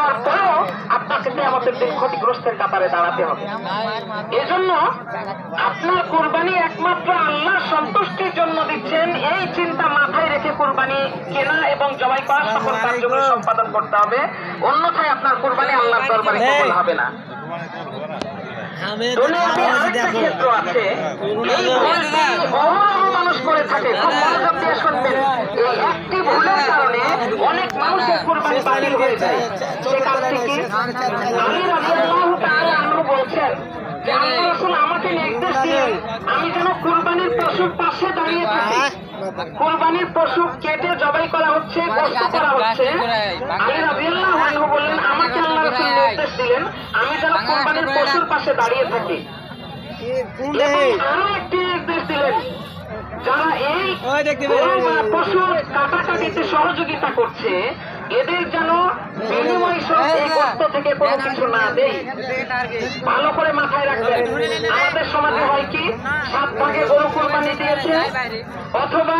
নেওয়ার পরেও আপনাকে আমাদের দিন ক্ষতিগ্রস্তের কাতারে দাঁড়াতে হবে। এজন্য আপনার কোরবানি একমাত্র আল্লাহর সন্তুষ্টির জন্য দিচ্ছেন। এই চিন্তা মাথায় রেখে কোরবানি কেনা এবং জবাই করা সকল কার্যক্রম সম্পাদন করতে হবে। অন্যথায় আপনার কোরবানি আল্লাহর দরবারে কবুল হবে না। আছে। মানুষ করে থাকে। খুব মনোযোগ দিয়ে শুনবেন এই একটি ভুলের কারণে অনেক মানুষের কোরবানি বাতিল হয়ে যায় সে কাজটি কি আলী রাদিয়াল্লাহু তাআলা আনহু বলছেন আমাকে নির্দেশ দিলেন আমি যেন কুরবানির পশুর পাশে দাঁড়িয়ে থাকি। কুরবানির পশু কেটে জবাই করা হচ্ছে কষ্ট করা হচ্ছে। আলী রাদিয়াল্লাহু আনহু বললেন আমাকে আল্লাহ রাসূল নির্দেশ দিলেন আমি যেন কুরবানির পশুর পাশে দাঁড়িয়ে থাকি। আরও একটি নির্দেশ দিলেন যারা এই পশুর সহযোগিতা করছে এদের যেন বিনিময় এই কষ্ট থেকে কোনো কিছু না দেই। ভালো করে মাথায় রাখবেন। আমাদের সমাজে হয় কি সাত ভাগে গরু কোরবানি দিয়েছে অথবা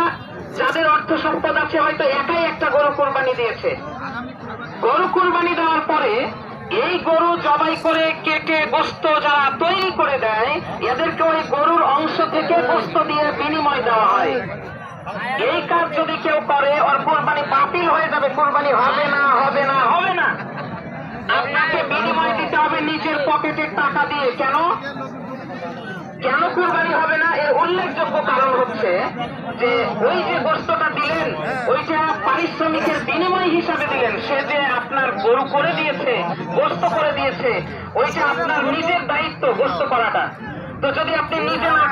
যাদের অর্থ সম্পদ আছে হয়তো একাই একটা গরু কোরবানি দিয়েছে। গরু কোরবানি দেওয়ার পরে এই গরু জবাই করে কেটে গোস্ত যারা তৈরি করে দেয় থেকে গোস্ত দিয়ে বিনিময় দেওয়া হয়। এই কাজ যদি কেউ করে, ওর কোরবানি বাতিল হয়ে যাবে, কোরবানি হবে না হবে না হবে না। আপনাকে বিনিময় দিতে হবে নিজের পকেটের টাকা দিয়ে। কেন? কেন কুরবানি হবে না? এর উল্লেখযোগ্য কারণ হচ্ছে যে, ওই যে গোস্তটা দিলেন, ওইটা পারিশ্রমিকের বিনিময় হিসাবে দিলেন। সে যে আপনার গরু করে দিয়েছে গোস্ত করে দিয়েছে, ওইটা আপনার নিজের দায়িত্ব গোস্ত করাটা। তো যদি আপনি নিজে না